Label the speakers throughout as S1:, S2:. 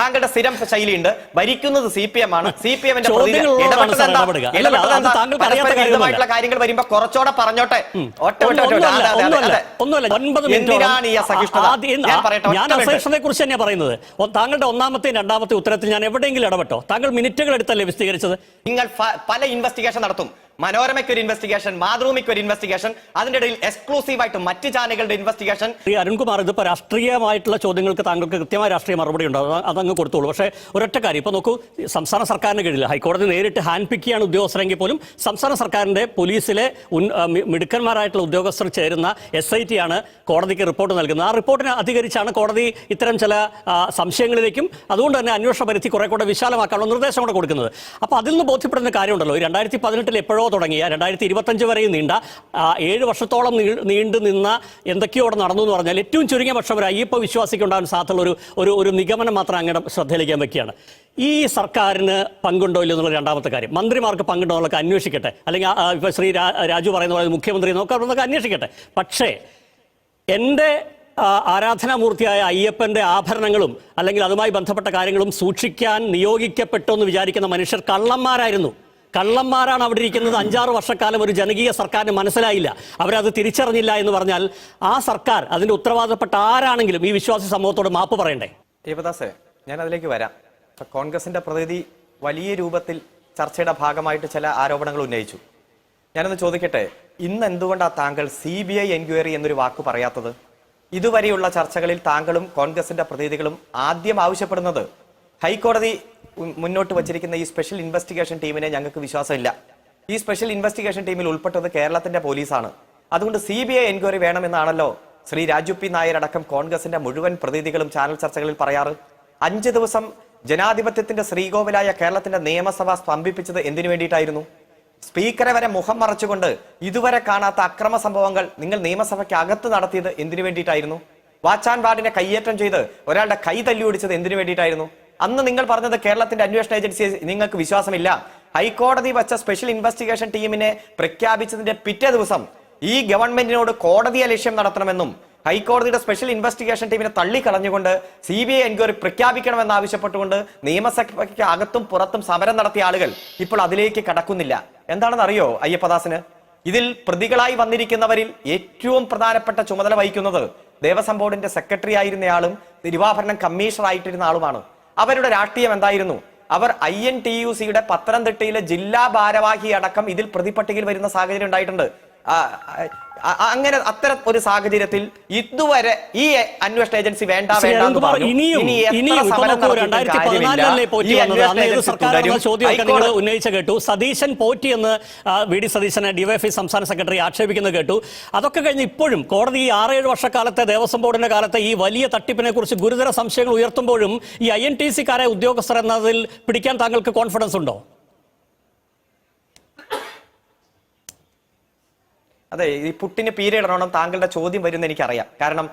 S1: താങ്കളുടെ സ്ഥിരം ശൈലിയുണ്ട്. ഭരിക്കുന്നത് സി പി എം ആണ്. സി പി എമ്മിന്റെ
S2: ഇടപെട്ടതായിട്ടുള്ള.
S1: കാര്യങ്ങൾ വരുമ്പോ കുറച്ചോടെ പറഞ്ഞോട്ടെ. എന്തിനാണ് ഈ
S2: അസഹിഷ്ണുതയെ കുറിച്ച് തന്നെയാണ് പറയുന്നത്. താങ്കളുടെ ഒന്നാമത്തെയും രണ്ടാമത്തെ ഉത്തരത്തിൽ ഞാൻ എവിടെയെങ്കിലും ഇടപെട്ടോ? താങ്കൾ മിനിറ്റുകൾ എടുത്തല്ലേ വിശദീകരിച്ചത്?
S1: നിങ്ങൾ പല ഇൻവെസ്റ്റിഗേഷൻ നടത്തും. മനോരമയ്ക്ക് ഒരു ഇൻവെസ്റ്റിഗേഷൻ മാതൃഭൂമിക്ക് ഒരു ഇൻവെസ്റ്റിഗേഷൻ അതിന്റെ ഇടയിൽ എക്സ്ക്ലൂസീവ് ആയിട്ട് മറ്റ് ചാനലുകളുടെ ഇൻവെസ്റ്റിഗേഷൻ
S2: ശ്രീ അരുൺകുമാർ ഇതിപ്പോ രാഷ്ട്രീയമായിട്ടുള്ള ചോദ്യങ്ങൾക്ക് താങ്കൾക്ക് കൃത്യമായ രാഷ്ട്രീയ മറുപടി ഉണ്ട് അത് അതങ്ങ് കൊടുത്തോളൂ. പക്ഷേ ഒരൊറ്റ കാര്യം. ഇപ്പൊ നോക്കൂ സംസ്ഥാന സർക്കാരിന് കീഴിൽ ഹൈക്കോടതി നേരിട്ട് ഹാൻഡ് പിക്ക് ചെയ്യാണ് ഉദ്യോഗസ്ഥരെങ്കിൽ പോലും സംസ്ഥാന സർക്കാരിന്റെ പോലീസിലെ മിടുക്കന്മാരായിട്ടുള്ള ഉദ്യോഗസ്ഥർ ചേരുന്ന എസ് ഐ ടി ആണ് കോടതിക്ക് റിപ്പോർട്ട് നൽകുന്നത്. ആ റിപ്പോർട്ടിനെ അധികരിച്ചാണ് കോടതി ഇത്തരം ചില സംശയങ്ങളിലേക്കും അതുകൊണ്ട് തന്നെ അന്വേഷണ പരിധി കുറെ കൂടെ വിശാലമാക്കാനുള്ള നിർദ്ദേശം കൂടെ കൊടുക്കുന്നത്. അപ്പോൾ അതിൽ നിന്ന് ബോധ്യപ്പെടുന്ന കാര്യമുണ്ടല്ലോ. രണ്ടായിരത്തി പതിനെട്ടിൽ എപ്പോഴോ തുടങ്ങിയ രണ്ടായിരത്തി ഇരുപത്തഞ്ച് വരെയും നീണ്ട ഏഴ് വർഷത്തോളം നീണ്ടു നിന്ന എന്തൊക്കെയോ അവിടെ നടന്നു എന്ന് പറഞ്ഞാൽ ഏറ്റവും ചുരുങ്ങിയ പക്ഷം ഒരു അയ്യപ്പ വിശ്വാസിക്ക് ഉണ്ടാകാൻ സാധ്യതയുള്ള ഒരു ഒരു നിഗമനം മാത്രം അങ്ങനെ ശ്രദ്ധയിലേക്കാൻ വയ്ക്കുകയാണ്. ഈ സർക്കാരിന് പങ്കുണ്ടോ ഇല്ല എന്നുള്ള രണ്ടാമത്തെ കാര്യം. മന്ത്രിമാർക്ക് പങ്കുണ്ടോ എന്നുള്ളതൊക്കെ അന്വേഷിക്കട്ടെ. അല്ലെങ്കിൽ ഇപ്പോൾ ശ്രീ രാജു പറയുന്ന പോലെ മുഖ്യമന്ത്രി നോക്കാം എന്നൊക്കെ അന്വേഷിക്കട്ടെ. പക്ഷേ എന്റെ ആരാധനാമൂർത്തിയായ അയ്യപ്പന്റെ ആഭരണങ്ങളും അല്ലെങ്കിൽ അതുമായി ബന്ധപ്പെട്ട കാര്യങ്ങളും സൂക്ഷിക്കാൻ നിയോഗിക്കപ്പെട്ടു എന്ന് വിചാരിക്കുന്ന മനുഷ്യർ കള്ളന്മാരായിരുന്നു. കള്ളന്മാരാണ് അവിടെ ഇരിക്കുന്നത്. അഞ്ചാറ് വർഷക്കാലം ഒരു ജനകീയ സർക്കാരിന് മനസ്സിലായില്ല. അവരത് തിരിച്ചറിഞ്ഞില്ല എന്ന് പറഞ്ഞാൽ ആ സർക്കാർ അതിന്റെ ഉത്തരവാദിത്തപ്പെട്ട ആരാണെങ്കിലും ഈ വിശ്വാസി സമൂഹത്തോട് മാപ്പ് പറയണ്ടേ?
S1: ദേവദാസേ ഞാൻ അതിലേക്ക് വരാം കോൺഗ്രസിന്റെ പ്രതിനിധി വലിയ രൂപത്തിൽ ചർച്ചയുടെ ഭാഗമായിട്ട് ചില ആരോപണങ്ങൾ ഉന്നയിച്ചു. ഞാനൊന്ന് ചോദിക്കട്ടെ ഇന്ന് എന്തുകൊണ്ടാണ് താങ്കൾ സി ബി ഐ എൻക്വയറി എന്നൊരു വാക്ക് പറയാത്തത്? ഇതുവരെയുള്ള ചർച്ചകളിൽ താങ്കളും കോൺഗ്രസിന്റെ പ്രതിനിധികളും ആദ്യം ആവശ്യപ്പെടുന്നത് ഹൈക്കോടതി മുന്നോട്ട് വച്ചിരിക്കുന്ന ഈ സ്പെഷ്യൽ ഇൻവെസ്റ്റിഗേഷൻ ടീമിനെ ഞങ്ങൾക്ക് വിശ്വാസമില്ല. ഈ സ്പെഷ്യൽ ഇൻവെസ്റ്റിഗേഷൻ ടീമിൽ ഉൾപ്പെട്ടത് കേരളത്തിന്റെ പോലീസാണ്. അതുകൊണ്ട് സി ബി ഐ എൻക്വയറി വേണമെന്നാണല്ലോ ശ്രീ രാജു പി നായർ അടക്കം കോൺഗ്രസിന്റെ മുഴുവൻ പ്രതിനിധികളും ചാനൽ ചർച്ചകളിൽ പറയാറ്. അഞ്ച് ദിവസം ജനാധിപത്യത്തിന്റെ ശ്രീകോവിലായ കേരളത്തിന്റെ നിയമസഭ സ്തംഭിപ്പിച്ചത് എന്തിനു വേണ്ടിയിട്ടായിരുന്നു? സ്പീക്കറെ വരെ മുഖം മറച്ചുകൊണ്ട് ഇതുവരെ കാണാത്ത അക്രമ സംഭവങ്ങൾ നിങ്ങൾ നിയമസഭയ്ക്ക് അകത്ത് നടത്തിയത് എന്തിനു വേണ്ടിയിട്ടായിരുന്നു? വാച്ചാൻ വാർഡിനെ കയ്യേറ്റം ചെയ്ത് ഒരാളുടെ കൈ തല്ലി ഓടിച്ചത് എന്തിനു വേണ്ടിയിട്ടായിരുന്നു? അന്ന് നിങ്ങൾ പറഞ്ഞത് കേരളത്തിന്റെ അന്വേഷണ ഏജൻസി നിങ്ങൾക്ക് വിശ്വാസമില്ല. ഹൈക്കോടതി വച്ച സ്പെഷ്യൽ ഇൻവെസ്റ്റിഗേഷൻ ടീമിനെ പ്രഖ്യാപിച്ചതിന്റെ പിറ്റേ ദിവസം ഈ ഗവൺമെന്റിനോട് കോടതിയെ ലക്ഷ്യം നടത്തണമെന്നും ഹൈക്കോടതിയുടെ സ്പെഷ്യൽ ഇൻവെസ്റ്റിഗേഷൻ ടീമിനെ തള്ളിക്കളഞ്ഞുകൊണ്ട് സി ബി ഐ എൻക്വയറി പ്രഖ്യാപിക്കണമെന്ന് ആവശ്യപ്പെട്ടുകൊണ്ട് നിയമസഭയ്ക്ക് അകത്തും പുറത്തും സമരം നടത്തിയ ആളുകൾ ഇപ്പോൾ അതിലേക്ക് കടക്കുന്നില്ല. എന്താണെന്ന് അറിയോ അയ്യപ്പദാസിന്? ഇതിൽ പ്രതികളായി വന്നിരിക്കുന്നവരിൽ ഏറ്റവും പ്രധാനപ്പെട്ട ചുമതല വഹിക്കുന്നത് ദേവസ്വം ബോർഡിന്റെ സെക്രട്ടറി ആയിരുന്നയാളും തിരുവാഭരണം കമ്മീഷണർ ആയിട്ടിരുന്ന ആളുമാണ്. അവരുടെ രാഷ്ട്രീയം എന്തായിരുന്നു? അവർ ഐ എൻ ടി യു സിയുടെ പത്തനംതിട്ടയിലെ ജില്ലാ ഭാരവാഹി അടക്കം ഇതിൽ പ്രതിപട്ടികയിൽ വരുന്ന സാഹചര്യം ഉണ്ടായിട്ടുണ്ട്. അങ്ങനെ അത്തരം ഒരു സാഹചര്യത്തിൽ ഇതുവരെ ഈ അന്വേഷണ ഏജൻസി വേണ്ട വേണ്ട എന്ന് പറഞ്ഞു.
S2: ചോദ്യമൊക്കെ ഉന്നയിച്ച കേട്ടു? സതീശൻ പോറ്റി എന്ന് വി ഡി സതീശനെ ഡിവൈഎഫ്ഐ സംസ്ഥാന സെക്രട്ടറി ആക്ഷേപിക്കുന്നത് കേട്ടു. അതൊക്കെ കഴിഞ്ഞ് ഇപ്പോഴും കോടതി ഈ ആറേഴ് വർഷക്കാലത്തെ ദേവസ്വം ബോർഡിന്റെ കാലത്തെ ഈ വലിയ തട്ടിപ്പിനെ കുറിച്ച് ഗുരുതര സംശയങ്ങൾ ഉയർത്തുമ്പോഴും ഈ ഐ എൻ ടി സിക്കാരെ ഉദ്യോഗസ്ഥർ എന്നതിൽ പിടിക്കാൻ താങ്കൾക്ക് കോൺഫിഡൻസ് ഉണ്ടോ?
S1: അതെ ഈ പുട്ടിന് പീരിയഡണം താങ്കളുടെ ചോദ്യം വരുന്ന എനിക്കറിയാം. കാരണം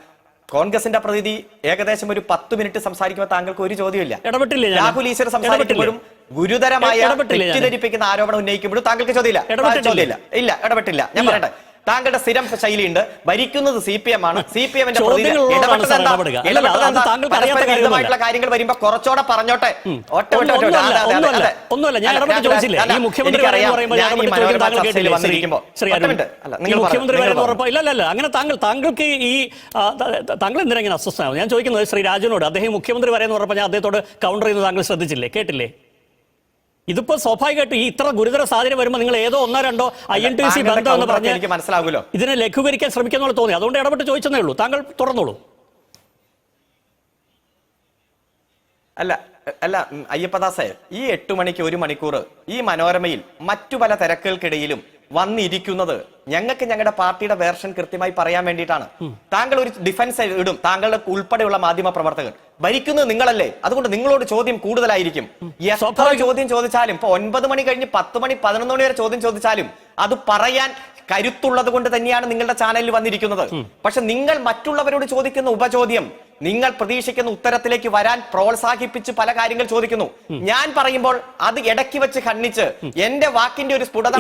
S1: കോൺഗ്രസിന്റെ പ്രതിനിധി ഏകദേശം ഒരു പത്ത് മിനിറ്റ് സംസാരിക്കുമ്പോൾ താങ്കൾക്ക് ഒരു ചോദ്യമില്ല
S2: ഇടപെട്ടില്ലേ?
S1: രാഹുൽ ഈശ്വർ സംസാരിക്കുമ്പോഴും ഗുരുതരമായ? തെറ്റിദ്ധരിപ്പിക്കുന്ന ആരോപണം ഉന്നയിക്കുമ്പോഴും താങ്കൾക്ക് ചോദ്യമില്ല. ഇടപെട്ടില്ല ഇല്ല ഇടപെട്ടില്ല. ഞാൻ. പറയട്ടെ. താങ്കളുടെ സ്ഥിരം ശൈലിയുണ്ട്. ഭരിക്കുന്നത് സി പി എം ആണ്. സി പി എമ്മിന്റെ. കാര്യങ്ങൾ വരുമ്പോ കുറച്ചോടെ പറഞ്ഞോട്ടെ.
S2: ഒന്നുമല്ല, ഞാൻ ചോദിച്ചില്ലേ? ഈ മുഖ്യമന്ത്രി അങ്ങനെ താങ്കൾ താങ്കൾക്ക് ഈ താങ്കൾ എന്തിനാ ഇങ്ങനെ അസ്വസ്ഥനാവും ഞാൻ ചോദിക്കുന്നത് ശ്രീ രാജുവിനോട്. അദ്ദേഹം മുഖ്യമന്ത്രി പറയുന്ന ഉറപ്പ് ഞാൻ അദ്ദേഹത്തോട് കൗണ്ടർ ചെയ്യുന്നത് താങ്കൾ ശ്രദ്ധിച്ചില്ലേ? കേട്ടില്ലേ? ഇതിപ്പോ സ്വാഭാവികമായിട്ട് ഈ ഇത്ര ഗുരുതര സാധനം വരുമ്പോൾ നിങ്ങൾ ഏതോ ഒന്നോ രണ്ടോ ഐ എൻ ടി സി ബന്ധം എന്ന് പറഞ്ഞ്
S1: എനിക്ക് മനസ്സിലാകുമല്ലോ
S2: ഇതിനെ ലഘൂകരിക്കാൻ ശ്രമിക്കുന്ന തോന്നി. അതുകൊണ്ട് ഇടപെട്ട് ചോദിച്ചതേ ഉള്ളൂ. താങ്കൾ തുറന്നോളൂ.
S1: അല്ല അല്ല അയ്യപ്പദാസേ ഈ എട്ടു മണിക്ക് ഒരു മണിക്കൂർ ഈ മനോരമയിൽ മറ്റു പല തിരക്കുകൾക്കിടയിലും വന്നിരിക്കുന്നത്. ഞങ്ങൾക്ക് ഞങ്ങളുടെ പാർട്ടിയുടെ വേർഷൻ കൃത്യമായി പറയാൻ വേണ്ടിയിട്ടാണ്. താങ്കൾ ഒരു ഡിഫൻസ് ഇടും. താങ്കളുടെ ഉൾപ്പെടെയുള്ള മാധ്യമ പ്രവർത്തകർ. ഭരിക്കുന്നത് നിങ്ങളല്ലേ? അതുകൊണ്ട് നിങ്ങളോട് ചോദ്യം കൂടുതലായിരിക്കും. എത്ര ചോദ്യം ചോദിച്ചാലും ഇപ്പൊ ഒൻപത് മണി കഴിഞ്ഞ് പത്ത് മണി പതിനൊന്ന് മണി വരെ ചോദ്യം ചോദിച്ചാലും അത് പറയാൻ കരുത്തുള്ളത് കൊണ്ട് തന്നെയാണ് നിങ്ങളുടെ ചാനലിൽ വന്നിരിക്കുന്നത്. പക്ഷെ നിങ്ങൾ മറ്റുള്ളവരോട് ചോദിക്കുന്ന ഉപചോദ്യം നിങ്ങൾ പ്രതീക്ഷിക്കുന്ന ഉത്തരത്തിലേക്ക് വരാൻ പ്രോത്സാഹിപ്പിച്ച് പല കാര്യങ്ങൾ ചോദിക്കുന്നു. ഞാൻ പറയുമ്പോൾ അത് ഇടയ്ക്ക് വെച്ച് ഖണ്ഡിച്ച് എന്റെ വാക്കിന്റെ ഒരു സ്ഫുടത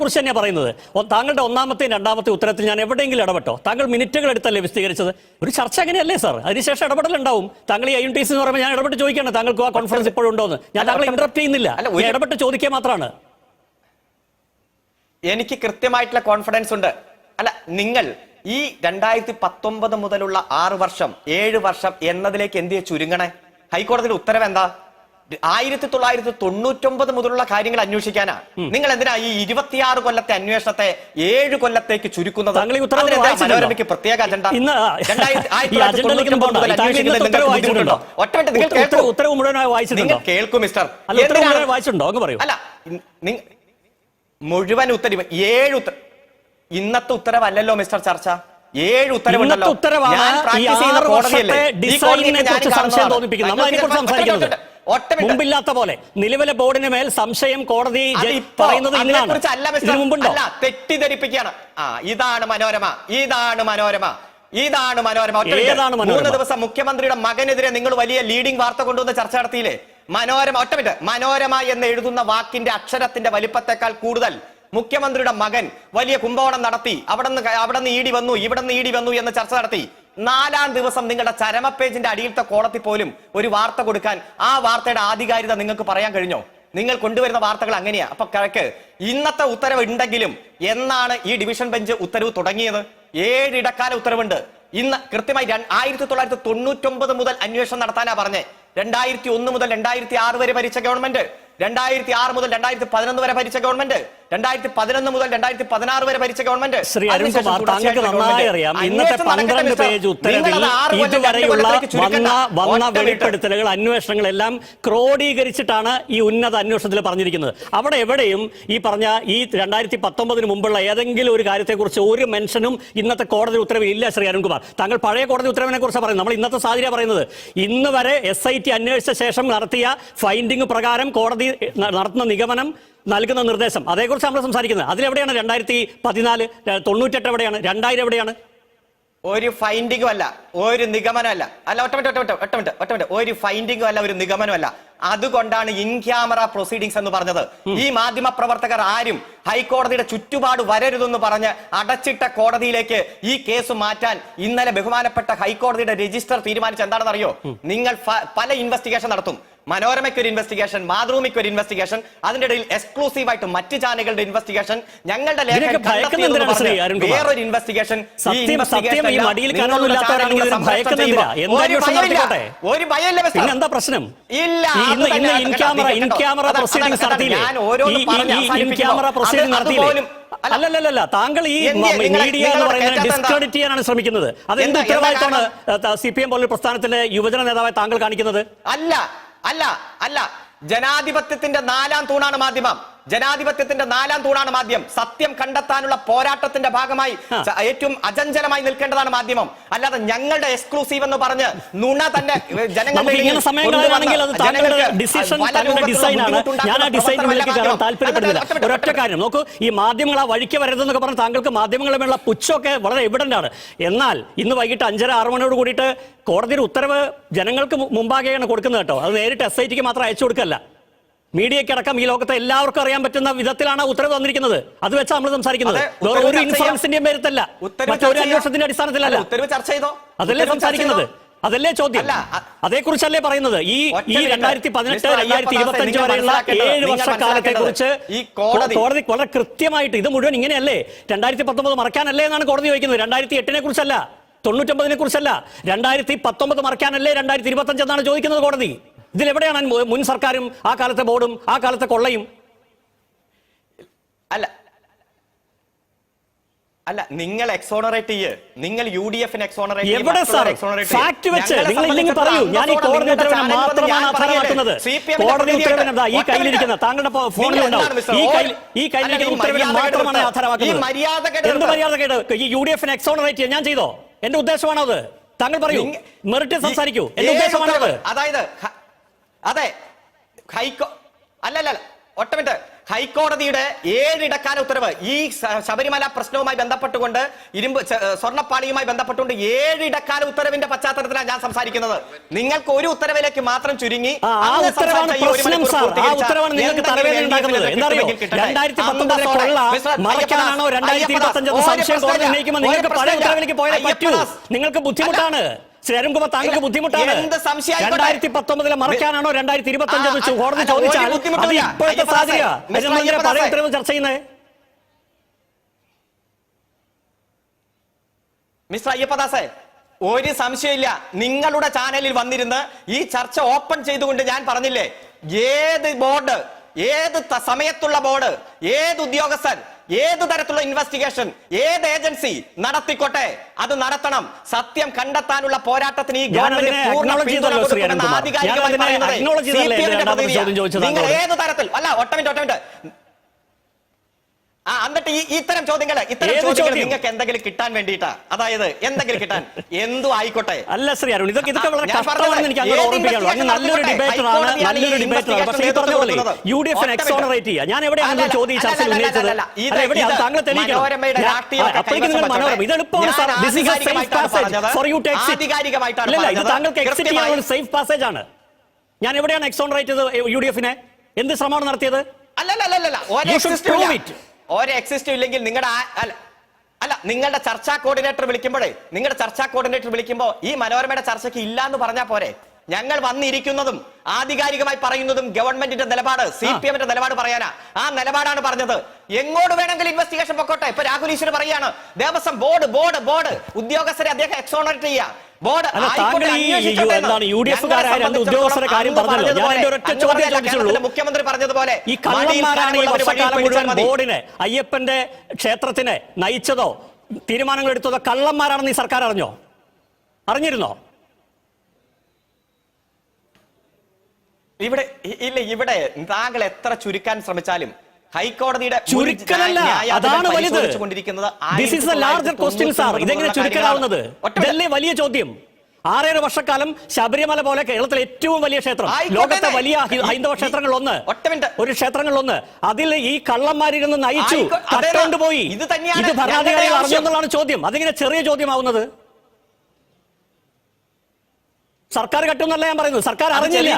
S2: കുറിച്ച് തന്നെയാണ് പറയുന്നത്. താങ്കളുടെ ഒന്നാമത്തെയും രണ്ടാമത്തെ ഉത്തരത്തിൽ ഞാൻ എവിടെയെങ്കിലും ഇടപെട്ടോ? താങ്കൾ മിനിറ്റുകൾ എടുത്തല്ലേ വിശദീകരിച്ചത്? ഒരു ചർച്ച അങ്ങനെയല്ലേ സാർ? അതിനുശേഷം ഇടപെടലുണ്ടാവും. താങ്കൾ ഈ ഐ എൻ ടി സി എന്ന് പറയുമ്പോൾ ഞാൻ ഇടപെട്ട് ചോദിക്കുകയാണ്. താങ്കൾക്ക് ആ കോൺഫറൻസ് ഇപ്പോഴും ഉണ്ടോ എന്ന് ഞാൻ താങ്കളെ ഇന്ററപ്റ്റ് ചെയ്യുന്നില്ല.
S1: ഒരു-
S2: ഇടപെട്ട് ചോദിക്കുക മാത്രമാണ്
S1: എനിക്ക് കൃത്യമായിട്ടുള്ള കോൺഫിഡൻസ് ഉണ്ട്. അല്ല നിങ്ങൾ ഈ രണ്ടായിരത്തി പത്തൊമ്പത് മുതലുള്ള ആറ് വർഷം ഏഴ് വർഷം എന്നതിലേക്ക് എന്തിയെ ചുരുങ്ങണേ? ഹൈക്കോടതിയുടെ ഉത്തരവ് എന്താ ആയിരത്തി തൊള്ളായിരത്തി തൊണ്ണൂറ്റൊമ്പത് മുതലുള്ള കാര്യങ്ങൾ അന്വേഷിക്കാനാ. നിങ്ങൾ എന്തിനാ ഈ ഇരുപത്തിയാറ് കൊല്ലത്തെ അന്വേഷണത്തെ ഏഴ് കൊല്ലത്തേക്ക് ചുരുക്കുന്നത്? മനോരമയ്ക്ക് പ്രത്യേക അജണ്ട? ഒറ്റ നിങ്ങൾ കേൾക്കൂ. മിസ്റ്റർ.
S2: അല്ല മുഴുവൻ
S1: ഉത്തരവ് ഏഴ് ഉത്തര ഇന്നത്തെ ഉത്തരവല്ലല്ലോ മിസ്റ്റർ ചർച്ച. ഏഴ് ഉത്തരവുണ്ടല്ലോ.
S2: ഉത്തരവാണ് സംശയം
S1: തോന്നിപ്പിക്കുന്നു.
S2: തോന്നിപ്പിക്കുന്നത് നമ്മൾ
S1: ഒറ്റ
S2: അതിനെക്കുറിച്ച് സംസാരിക്കുന്നത് മുമ്പില്ലാത്ത പോലെ. നിലവിലെ ബോർഡിന് മേൽ സംശയം കോടതി പറയുന്നത്.
S1: അല്ല തെറ്റിദ്ധരിപ്പിക്കുകയാണ്. ആ ഇതാണ് മനോരമ. ഇതാണ് മനോരമ. ഇതാണ് മനോരമ? മൂന്ന് ദിവസം മുഖ്യമന്ത്രിയുടെ മകനെതിരെ നിങ്ങൾ വലിയ ലീഡിംഗ് വാർത്ത കൊണ്ടുവന്ന് ചർച്ച നടത്തിയില്ലേ? മനോരമ ഒറ്റ മിനിറ്റ് മനോരമ എന്ന് എഴുതുന്ന വാക്കിന്റെ അക്ഷരത്തിന്റെ വലിപ്പത്തെക്കാൾ കൂടുതൽ മുഖ്യമന്ത്രിയുടെ മകൻ വലിയ കുംഭകോണം നടത്തി. അവിടെ നിന്ന് അവിടെ നിന്ന് ഈടി വന്നു ഇവിടെ നിന്ന് ഈടി വന്നു എന്ന് ചർച്ച നടത്തി. നാലാം ദിവസം നിങ്ങളുടെ ചരമ പേജിന്റെ അടിയിലത്തെ കോളത്തിൽ പോലും ഒരു വാർത്ത കൊടുക്കാൻ ആ വാർത്തയുടെ ആധികാരികത നിങ്ങൾക്ക് പറയാൻ കഴിഞ്ഞോ? നിങ്ങൾ കൊണ്ടുവരുന്ന വാർത്തകൾ അങ്ങനെയാ. അപ്പൊ കിഴക്ക് ഇന്നത്തെ ഉത്തരവ് ഉണ്ടെങ്കിലും എന്നാണ് ഈ ഡിവിഷൻ ബെഞ്ച് ഉത്തരവ് തുടങ്ങിയത്? ഏഴ് ഇടക്കാല ഉത്തരവുണ്ട്. ഇന്ന് കൃത്യമായി ആയിരത്തി തൊള്ളായിരത്തി തൊണ്ണൂറ്റൊമ്പത് മുതൽ അന്വേഷണം നടത്താനാ പറഞ്ഞേ. രണ്ടായിരത്തി ഒന്ന് മുതൽ രണ്ടായിരത്തി ആറ് വരെ ഭരിച്ച ഗവൺമെന്റ്. രണ്ടായിരത്തി ആറ് മുതൽ രണ്ടായിരത്തി പതിനൊന്ന് വരെ ഭരിച്ച ഗവൺമെന്റ്. രണ്ടായിരത്തി പതിനൊന്ന് മുതൽ രണ്ടായിരത്തി പതിനാറ് വരെ ഭരിച്ച ഗവൺമെന്റ്
S2: ശ്രീ അരുൺകുമാർ താങ്കൾക്ക് നന്നായി അറിയാം. ഇന്നത്തെ പന്ത്രണ്ട് പേജ് ഉത്തരവിൽ ഇതുവരെയുള്ള വന്ന വന്ന. വെളിപ്പെടുത്തലുകൾ അന്വേഷണങ്ങളെല്ലാം ക്രോഡീകരിച്ചിട്ടാണ് ഈ ഉന്നത അന്വേഷണത്തിൽ പറഞ്ഞിരിക്കുന്നത്. അവിടെ എവിടെയും ഈ പറഞ്ഞ ഈ രണ്ടായിരത്തി പത്തൊമ്പതിന് മുമ്പുള്ള ഏതെങ്കിലും ഒരു കാര്യത്തെക്കുറിച്ച് ഒരു മെൻഷനും ഇന്നത്തെ കോടതി ഉത്തരവിൽ ഇല്ല ശ്രീ അരുൺകുമാർ താങ്കൾ പഴയ കോടതി ഉത്തരവിനെ കുറിച്ച് പറയുന്നത്. നമ്മൾ ഇന്നത്തെ സാഹചര്യം പറയുന്നത്. ഇന്ന് വരെ എസ് ഐ ടി അന്വേഷിച്ച ശേഷം നടത്തിയ ഫൈൻഡിംഗ് പ്രകാരം കോടതി നടത്തുന്ന നിഗമനം നൽകുന്ന നിർദ്ദേശം. അതേക്കുറിച്ച് നമ്മൾ സംസാരിക്കുന്നത്. അതിലെവിടെയാണ് രണ്ടായിരത്തി പതിനാല് തൊണ്ണൂറ്റെട്ട് എവിടെയാണ്? രണ്ടായിരം എവിടെയാണ്?
S1: ഒരു ഫൈൻഡിങ്ങും അല്ല. ഒരു നിഗമനമല്ല അല്ല. ഒറ്റ മിനിറ്റ് ഒറ്റ ഒറ്റ മിനിറ്റ് ഒറ്റ മിനിറ്റ്. ഒരു ഫൈൻഡിങ്ങും അല്ല ഒരു നിഗമനമല്ല അതുകൊണ്ടാണ് ഇൻ ക്യാമറ പ്രൊസീഡിങ്സ് എന്ന് പറഞ്ഞത്. ഈ മാധ്യമ പ്രവർത്തകർ ആരും ഹൈക്കോടതിയുടെ ചുറ്റുപാട് വരരുതെന്ന് പറഞ്ഞ് അടച്ചിട്ട കോടതിയിലേക്ക് ഈ കേസ് മാറ്റാൻ ഇന്നലെ ബഹുമാനപ്പെട്ട ഹൈക്കോടതിയുടെ രജിസ്റ്റർ തീരുമാനിച്ച എന്താണെന്ന് അറിയോ നിങ്ങൾ പല ഇൻവെസ്റ്റിഗേഷൻ നടത്തും. മനോരമയ്ക്ക് ഒരു ഇൻവെസ്റ്റിഗേഷൻ മാതൃഭൂമിക്ക് ഒരു ഇൻവെസ്റ്റിഗേഷൻ അതിന്റെ ഇടയിൽ എക്സ്ക്ലൂസീവ് ആയിട്ട് മറ്റ് ചാനലുകളുടെ ഇൻവെസ്റ്റിഗേഷൻ ഞങ്ങളുടെ? വേറൊരു ഇൻവെസ്റ്റിഗേഷൻ ഒരു ഭയമില്ല.
S2: പ്രശ്നം
S1: ഇല്ല.
S2: അല്ലല്ലല്ല താങ്കൾ ഈ മീഡിയ എന്ന് പറയുന്നത് ഡിസ്ക്രെഡിറ്റ് ചെയ്യാനാണ് ശ്രമിക്കുന്നത്. അത് എന്ത് ഉത്തരവാദിത്തമാണ് സി പി എം പോലുള്ള പ്രസ്ഥാനത്തിലെ യുവജന നേതാവായി താങ്കൾ കാണിക്കുന്നത്?
S1: അല്ല അല്ല അല്ല. ജനാധിപത്യത്തിന്റെ നാലാം തൂണാണ് മാധ്യമം. ജനാധിപത്യത്തിന്റെ നാലാം തൂണാണ് മാധ്യമം. സത്യം കണ്ടെത്താനുള്ള പോരാട്ടത്തിന്റെ ഭാഗമായി ഏറ്റവും അചഞ്ചലമായി നിൽക്കേണ്ടതാണ് മാധ്യമം. അല്ലാതെ ഞങ്ങളുടെ എക്സ്ക്ലൂസീവ് എന്ന് പറഞ്ഞ് നുണ തന്നെ
S2: ഒരൊറ്റ കാര്യം നോക്കൂ ഈ മാധ്യമങ്ങൾ ആ വഴിക്ക് വരരുതെന്നൊക്കെ പറഞ്ഞ് താങ്കൾക്ക് മാധ്യമങ്ങളുമുള്ള പുച്ഛമൊക്കെ വളരെ എവിഡന്റ് ആണ്. എന്നാൽ ഇന്ന് വൈകിട്ട് അഞ്ചര ആറ് മണിയോട് കൂടിയിട്ട് കോടതിയുടെ ഉത്തരവ് ജനങ്ങൾക്ക് മുമ്പാകെയാണ് കൊടുക്കുന്നത് കേട്ടോ. അത് നേരിട്ട് എസ് ഐ ടിക്ക് മാത്രം അയച്ചു കൊടുക്കല്ല. മീഡിയക്കടക്കം ഈ ലോകത്തെ എല്ലാവർക്കും അറിയാൻ പറ്റുന്ന വിധത്തിലാണ് ഉത്തരവ് വന്നിരിക്കുന്നത് അത് വെച്ചാണ് നമ്മൾ സംസാരിക്കുന്നത്. വേറെ ഒരു
S1: ചെയ്യാം.
S2: പേരത്തല്ല മറ്റൊരു അന്വേഷണത്തിന്റെ അടിസ്ഥാനത്തിലല്ല. അതല്ലേ സംസാരിക്കുന്നത്. അതല്ലേ ചോദ്യം.
S1: അതേ കുറിച്ചല്ലേ
S2: അതേക്കുറിച്ചല്ലേ പറയുന്നത്. ഈ ഈ. രണ്ടായിരത്തി പതിനെട്ട് രണ്ടായിരത്തി ഇരുപത്തി അഞ്ച് വരെയുള്ള ഏഴ് വർഷക്കാലത്തെ കുറിച്ച്
S1: കോടതി
S2: വളരെ കൃത്യമായിട്ട് ഇത് മുഴുവൻ ഇങ്ങനെയല്ലേ? രണ്ടായിരത്തി പത്തൊമ്പത് മറക്കാനല്ലേ എന്നാണ് കോടതി ചോദിക്കുന്നത് രണ്ടായിരത്തി എട്ടിനെ കുറിച്ചല്ല. തൊണ്ണൂറ്റൊമ്പതിനെ കുറിച്ചല്ല. രണ്ടായിരത്തി പത്തൊമ്പത് മറക്കാനല്ലേ രണ്ടായിരത്തി ഇരുപത്തി അഞ്ച് എന്നാണ് ചോദിക്കുന്നത് കോടതി. ഇതിലെവിടെയാണ് മുൻ സർക്കാരും ആ കാലത്തെ ബോർഡും ആ കാലത്തെ കൊള്ളയും?
S1: അല്ല. അല്ല നിങ്ങൾ എക്സോണറേറ്റ് ചെയ്യേ. നിങ്ങൾ യു ഡി എഫിന് എക്സോണറേറ്റ്
S2: എവിടെ സാർ? ഫാക്ട് വെച്ച് നിങ്ങൾ ഇല്ലെങ്കിൽ പറയൂ. ഞാൻ ഈ കോടതി ഉത്തരവിനെ മാത്രമാണ് ആധാരമാക്കുന്നത് കോടതി ഉത്തരവിന് എന്താ? ഈ കയ്യിലിരിക്കുന്ന താങ്കളുടെ ഫോണിൽ ഉണ്ടാവും ഈ കയ്യിൽ ഈ കയ്യിലിരിക്കുന്ന ഉത്തരവിനെ മാത്രമാണ് ആധാരമാക്കുന്നത് എന്ത് മര്യാദ കേട് ഈ യു ഡി എഫിനെ എക്സോണറേറ്റ് ചെയ്യാൻ ഞാൻ ചെയ്തോ? എന്റെ ഉദ്ദേശമാണോ അത് താങ്കൾ പറയൂ. മെറിറ്റ് സംസാരിക്കൂ. എന്റെ ഉദ്ദേശമാണോ അത്
S1: അതായത് അതെ ഹൈക്കോ അല്ലല്ല ഒറ്റ മിനിറ്റ് ഹൈക്കോടതിയുടെ ഏഴിടക്കാല ഉത്തരവ് ഈ ശബരിമല പ്രശ്നവുമായി ബന്ധപ്പെട്ടുകൊണ്ട് ഇരുമ്പ് സ്വർണപ്പാളിയുമായി ബന്ധപ്പെട്ടുകൊണ്ട് ഏഴിടക്കാല ഉത്തരവിന്റെ പശ്ചാത്തലത്തിലാണ് ഞാൻ സംസാരിക്കുന്നത് നിങ്ങൾക്ക് ഒരു ഉത്തരവിലേക്ക് മാത്രം ചുരുങ്ങി
S2: ആ, ആ ഉത്തരവാണ്
S1: സംസാരിച്ച ഈ ഒരു
S2: പ്രശ്നം
S1: മണിക്കൂർ
S2: സാർ. ആ
S1: പൂർത്തീകരിച്ച
S2: ഉത്തരവാണ് നിങ്ങൾക്ക്
S1: എന്തെങ്കിലും
S2: തലവേദന
S1: എൽ ഡി എഫിന്
S2: ഉണ്ടാക്കുന്നത്. എന്താ അറിയോ?
S1: കിട്ടുമെങ്കിൽ കിട്ടട്ടെ.
S2: 2019
S1: അന്തസ്സോടെ.
S2: കൊള്ള
S1: മിസ്റ്റർ
S2: 2025 എന്ന്
S1: ഒരു
S2: സംശയം കോടതി
S1: പ്രശ്നമില്ല.
S2: ഉന്നയിക്കുമ്പോൾ നിങ്ങൾക്ക് പഴയ ഉത്തരവിലേക്ക് പോയാലേ നിങ്ങൾക്ക് ബുദ്ധിമുട്ടാണ് ശ്രീ അരുൺകുമാർ താങ്കൾക്ക് ബുദ്ധിമുട്ടാണ്. രണ്ടായിരത്തി പത്തൊമ്പതിലെ മറയ്ക്കാനാണോ രണ്ടായിരത്തി ഇരുപത്തി
S1: അഞ്ചെന്ന്
S2: കോടതി ചോദിച്ചാൽ. ഇപ്പോഴത്തെ സാധ്യത. ഉത്തരവ് ചർച്ച ചെയ്യുന്നത്
S1: മിസ്റ്റർ അയ്യപ്പദാസേ ഒരു സംശയമില്ല. നിങ്ങളുടെ ചാനലിൽ വന്നിരുന്ന് ഈ ചർച്ച ഓപ്പൺ ചെയ്തുകൊണ്ട് ഞാൻ പറഞ്ഞില്ലേ ഏത് ബോർഡ് ഏത് സമയത്തുള്ള ബോർഡ് ഏത് ഉദ്യോഗസ്ഥൻ ഏത് തരത്തിലുള്ള ഇൻവെസ്റ്റിഗേഷൻ ഏത് ഏജൻസി നടത്തിക്കോട്ടെ അത് നടത്തണം. സത്യം കണ്ടെത്താനുള്ള പോരാട്ടത്തിന് ഈ ഗവൺമെന്റ്. ആധികാരികമായി പറയുന്നത്. നിങ്ങൾ? ഏത് തരത്തിൽ? അല്ല ഒട്ടമിറ്റ് മിനിറ്റ് ആ എന്നിട്ട് ഈ ഇത്തരം ചോദ്യങ്ങൾ ഇത്തരം ചോദ്യങ്ങൾ നിങ്ങൾക്ക് എന്തെങ്കിലും കിട്ടാൻ വേണ്ടിട്ടാ അതായത് എന്തെങ്കിലും കിട്ടാൻ. എന്തു ആയിക്കോട്ടെ.
S2: അല്ല ശ്രീ അരുൺ ഇതൊക്കെ ഇതൊക്കെ വളരെ കഷ്ടമാണെന്ന് എനിക്ക് അങ്ങനെ
S1: ഏത്
S2: ഓർമ്മിപ്പിക്കാനുള്ളൂ അങ്ങ് നല്ലൊരു ഡിബേറ്ററാണ് നല്ലൊരു ഡിബേറ്ററാണ്. പക്ഷേ ഈ പറഞ്ഞ പോലെ യു ഡി എഫിനെ എക്സോണറേറ്റ് ചെയ്യുക. ഞാൻ എവിടെയാണ് ചോദ്യം ചർച്ചയിൽ ഉന്നയിച്ചത്. എവിടെയാണ് താങ്കൾ തെളിയിക്കണം അപ്പോഴേക്കും നിങ്ങൾ മനോരമ ഇത് എളുപ്പമാണ് sir this is a safe passage. For you to exit
S1: ആധികാരികമായിട്ടാണ്
S2: ഇല്ല ഇത്. താങ്കൾക്ക് എക്സിറ്റ്
S1: ചെയ്യാൻ
S2: ഒരു സേഫ് പാസേജ് ആണ്. ഞാൻ എവിടെയാണ് എക്സോണറേറ്റ് ചെയ്തത് യു ഡി എഫിനെ? എന്ത് ശ്രമമാണ് നടത്തിയത്?
S1: അല്ലല്ല അല്ലല്ല ഒരു എക്സിസ്റ്റും ഇല്ലെങ്കിൽ നിങ്ങളുടെ അല്ല അല്ല നിങ്ങളുടെ ചർച്ചാ കോർഡിനേറ്റർ വിളിക്കുമ്പോഴേ നിങ്ങളുടെ ചർച്ചാ കോർഡിനേറ്റർ വിളിക്കുമ്പോൾ ഈ മനോരമയുടെ ചർച്ചയ്ക്ക് ഇല്ല എന്ന് പറഞ്ഞാൽ പോരെ. ഞങ്ങൾ വന്നിരിക്കുന്നതും ആധികാരികമായി പറയുന്നതും ഗവൺമെന്റിന്റെ നിലപാട് സി പി എമ്മിന്റെ നിലപാട് പറയാനാ. ആ നിലപാടാണ് പറഞ്ഞത്. എങ്ങോട്ട് വേണമെങ്കിലും ഇൻവെസ്റ്റിഗേഷൻ പൊക്കോട്ടെ. ഇപ്പൊ രാഹുൽ ഈശ്വർ പറയാണ് ദേവസ്വം ബോർഡ് ബോർഡ് ബോർഡ്. ഉദ്യോഗസ്ഥരെ അദ്ദേഹം എക്സോണറേറ്റ് ചെയ്യാ. ബോർഡ്.
S2: എന്താണ് യു ഡി എഫുകാരായ രണ്ട്
S1: സംബന്ധിച്ചിടത്തോളം
S2: കാര്യം പറഞ്ഞല്ലോ. ഞാൻ
S1: പറഞ്ഞതുപോലെ,
S2: എന്റെ ഒരൊറ്റ ചോദ്യം ചോദിച്ചുള്ളൂ.
S1: മുഖ്യമന്ത്രി പറഞ്ഞതുപോലെ
S2: ഈ കള്ളന്മാരാണ് ഈ വർഷക്കാലം മുഴുവൻ ബോർഡിനെ അയ്യപ്പന്റെ ക്ഷേത്രത്തിനെ നയിച്ചതോ തീരുമാനങ്ങൾ എടുത്തതോ കള്ളന്മാരാണെന്ന് ഈ സർക്കാർ അറിഞ്ഞോ? അറിഞ്ഞിരുന്നോ?
S1: ഇവിടെ ഇല്ല ഇവിടെ താങ്കൾ എത്ര ചുരുക്കാൻ ശ്രമിച്ചാലും ഹൈക്കോടതിയുടെ
S2: ചുരുക്കലല്ല അതാണ് വലുത്. This is larger question sir ഇതെങ്ങനെ ചുരുക്കലാവുന്നത് ഇതല്ലേ വലിയ ചോദ്യം. ആറേഴ് വർഷക്കാലം ശബരിമല പോലെ കേരളത്തിലെ ഏറ്റവും വലിയ ക്ഷേത്രം. ലോകത്തെ വലിയ ഹൈന്ദവ
S1: ക്ഷേത്രങ്ങൾ
S2: ക്ഷേത്രങ്ങളിൽ ഒന്ന്. ഒരു ക്ഷേത്രങ്ങളിൽ ഒന്ന് അതിൽ ഈ കള്ളന്മാരിരുന്ന് നയിച്ചു? പോയി.
S1: ഇത്
S2: ഭരണാധികാരികൾ
S1: ഞങ്ങളുടെ
S2: അറിഞ്ഞു
S1: ആവശ്യം.
S2: എന്നുള്ളതാണ് ചോദ്യം. അതിങ്ങനെ ചെറിയ ചോദ്യമാവുന്നത്? സർക്കാർ കട്ടുന്നല്ല ഞാൻ പറയുന്നത്. സർക്കാർ അറിഞ്ഞില്ല?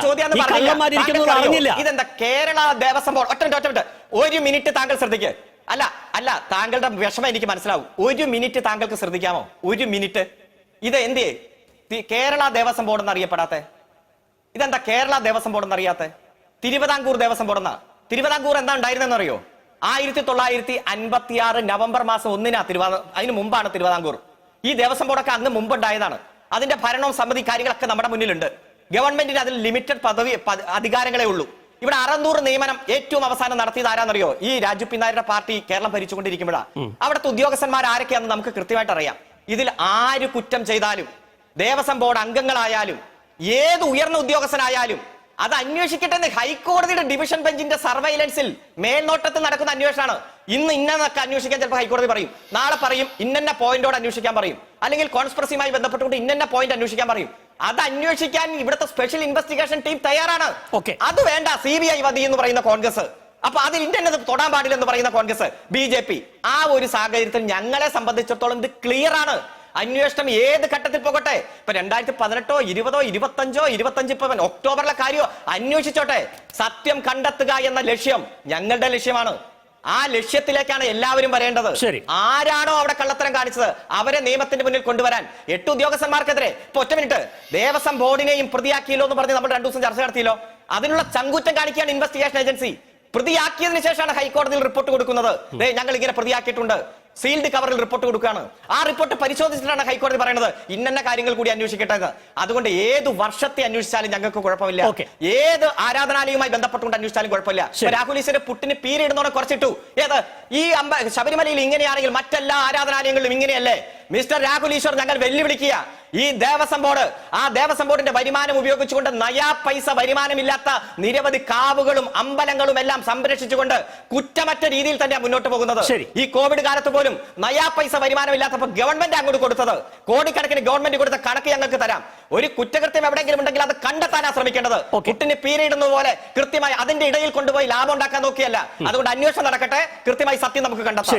S2: അറിഞ്ഞില്ല.
S1: ഇതെന്താ കേരള ദേവസ്വം ബോർഡ്? ഒറ്റ ഒറ്റ ഒരു മിനിറ്റ് താങ്കൾ ശ്രദ്ധിക്ക്. അല്ല അല്ല താങ്കളുടെ വിഷമം എനിക്ക് മനസ്സിലാവും. ഒരു മിനിറ്റ് താങ്കൾക്ക് ശ്രദ്ധിക്കാമോ? ഒരു മിനിറ്റ്. ഇത് എന്തേ കേരള ദേവസ്വം ബോർഡ് എന്ന് അറിയപ്പെടാത്ത ഇതെന്താ കേരള ദേവസ്വം ബോർഡ് എന്നറിയാത്ത? തിരുവിതാംകൂർ ദേവസ്വം ബോർഡ് എന്നാ? തിരുവിതാംകൂർ എന്താ ഉണ്ടായിരുന്നെന്ന് അറിയോ ആയിരത്തി തൊള്ളായിരത്തി അൻപത്തി ആറ് നവംബർ മാസം ഒന്നിനാ തിരുവാ അതിന് മുമ്പാണ് തിരുവിതാംകൂർ. ഈ ദേവസ്വം ബോർഡൊക്കെ അന്ന് മുമ്പ് ഉണ്ടായതാണ് അതിന്റെ ഭരണവും സമിതി കാര്യങ്ങളൊക്കെ നമ്മുടെ മുന്നിലുണ്ട്. ഗവൺമെന്റിന് അതിൽ ലിമിറ്റഡ് പദവി അധികാരങ്ങളെ ഉള്ളൂ. ഇവിടെ അറുന്നൂറ് നിയമനം ഏറ്റവും അവസാനം നടത്തിയത് ആരാന്നറിയോ? ഈ രാജു പിന്നാരുടെ പാർട്ടി കേരളം ഭരിച്ചുകൊണ്ടിരിക്കുമ്പോഴാണ് അവിടുത്തെ ഉദ്യോഗസ്ഥന്മാർ ആരൊക്കെയാണെന്ന് നമുക്ക് കൃത്യമായിട്ട് അറിയാം. ഇതിൽ ആര് കുറ്റം ചെയ്താലും ദേവസ്വം ബോർഡ് അംഗങ്ങളായാലും ഏത് ഉയർന്ന ഉദ്യോഗസ്ഥനായാലും അത് അന്വേഷിക്കട്ടെ എന്ന് ഹൈക്കോടതിയുടെ ഡിവിഷൻ ബെഞ്ചിന്റെ സർവൈലൻസിൽ മേൽനോട്ടത്തിൽ നടക്കുന്ന അന്വേഷണമാണ്. ഇന്ന് ഇന്നൊക്കെ അന്വേഷിക്കാൻ ചിലപ്പോൾ ഹൈക്കോടതി പറയും. നാളെ പറയും ഇന്ന പോയിന്റോട് അന്വേഷിക്കാൻ പറയും. അല്ലെങ്കിൽ കോൺസ്പെറസിയുമായി ബന്ധപ്പെട്ടുകൊണ്ട് ഇന്ന പോയിന്റ് അന്വേഷിക്കാൻ പറയും. അത് അന്വേഷിക്കാൻ ഇവിടുത്തെ സ്പെഷ്യൽ ഇൻവെസ്റ്റിഗേഷൻ ടീം തയ്യാറാണ്.
S2: ഓക്കെ.
S1: അത് വേണ്ട സി ബി ഐ മതി എന്ന് പറയുന്ന കോൺഗ്രസ്. അപ്പൊ അതിൽ ഇന്ത്യ തൊടാൻ പാടില്ല എന്ന് പറയുന്ന കോൺഗ്രസ് ബി ജെ പി. ആ ഒരു സാഹചര്യത്തിൽ ഞങ്ങളെ സംബന്ധിച്ചിടത്തോളം ഇത് ക്ലിയർ ആണ്. അന്വേഷണം ഏത് ഘട്ടത്തിൽ പോകട്ടെ? ഇപ്പൊ രണ്ടായിരത്തി പതിനെട്ടോ ഇരുപതോ ഇരുപത്തഞ്ചോ ഇരുപത്തഞ്ച് ഇപ്പൊ ഒക്ടോബറിലെ കാര്യമോ അന്വേഷിച്ചോട്ടെ. സത്യം കണ്ടെത്തുക എന്ന ലക്ഷ്യം ഞങ്ങളുടെ ലക്ഷ്യമാണ്. ആ ലക്ഷ്യത്തിലേക്കാണ് എല്ലാവരും വരേണ്ടത്. ആരാണോ അവിടെ കള്ളത്തരം കാണിച്ചത്? അവരെ നിയമത്തിന്റെ മുന്നിൽ കൊണ്ടുവരാൻ എട്ട് ഉദ്യോഗസ്ഥന്മാർക്കെതിരെ ഇപ്പൊ ഒറ്റ മിനിറ്റ് ദേവസ്വം ബോർഡിനെയും പ്രതിയാക്കിയല്ലോ എന്ന് പറഞ്ഞ് നമ്മൾ രണ്ടു ദിവസം ചർച്ച നടത്തിയല്ലോ. അതിനുള്ള ചങ്കുറ്റം കാണിക്കുകയാണ് ഇൻവെസ്റ്റിഗേഷൻ ഏജൻസി പ്രതിയാക്കിയതിനു ശേഷമാണ് ഹൈക്കോടതിയിൽ റിപ്പോർട്ട് കൊടുക്കുന്നത്. ഞങ്ങൾ ഇങ്ങനെ പ്രതിയാക്കിയിട്ടുണ്ട്. സീൽഡ് കവറിൽ റിപ്പോർട്ട് കൊടുക്കുകയാണ്. ആ റിപ്പോർട്ട് പരിശോധിച്ചിട്ടാണ് ഹൈക്കോടതി പറയുന്നത്. ഇന്ന കാര്യങ്ങൾ കൂടി അന്വേഷിക്കട്ടെ എന്ന് അതുകൊണ്ട് ഏത് വർഷത്തെ അന്വേഷിച്ചാലും ഞങ്ങൾക്ക് കുഴപ്പമില്ല. ഏത് ആരാധനാലയവുമായി ബന്ധപ്പെട്ടുകൊണ്ട് അന്വേഷിച്ചാലും കുഴപ്പമില്ല. രാഹുൽ ഈശ്വരെ പുട്ടിന് പീരിടുന്നോടെ കുറച്ചിട്ടു. ഏത്? ഈ അമ്പ ശബരിമലയിൽ ഇങ്ങനെയാണെങ്കിൽ മറ്റെല്ലാ ആരാധനാലയങ്ങളിലും ഇങ്ങനെയല്ലേ? മിസ്റ്റർ രാഹുൽ ഈശ്വർ ഞങ്ങൾ വെല്ലുവിളിക്കുക. ഈ ദേവസ്വം ബോർഡ് ആ ദേവസ്വം ബോർഡിന്റെ വരുമാനം ഉപയോഗിച്ചുകൊണ്ട് നയാ പൈസ വരുമാനമില്ലാത്ത നിരവധി കാവുകളും അമ്പലങ്ങളും എല്ലാം സംരക്ഷിച്ചുകൊണ്ട് കുറ്റമറ്റ രീതിയിൽ തന്നെ മുന്നോട്ട് പോകുന്നത്. ഈ കോവിഡ് കാലത്ത് പോലും നയാ പൈസ വരുമാനമില്ലാത്തപ്പോൾ ഗവൺമെന്റ് അങ്ങോട്ട് കൊടുത്തത്. കോടിക്കണക്കിന് ഗവൺമെന്റ് കൊടുത്ത കണക്ക് ഞങ്ങൾക്ക് തരാം. ഒരു കുറ്റകൃത്യം എവിടെയെങ്കിലും ഉണ്ടെങ്കിൽ അത് കണ്ടെത്താനാ ശ്രമിക്കേണ്ടത്. കുട്ടിന് പീരിയിടുന്ന പോലെ കൃത്യമായി അതിന്റെ ഇടയിൽ കൊണ്ടുപോയി ലാഭം ഉണ്ടാക്കാൻ നോക്കിയല്ല. അതുകൊണ്ട് അന്വേഷണം നടക്കട്ടെ. കൃത്യമായി സത്യം നമുക്ക് കണ്ടെത്താം.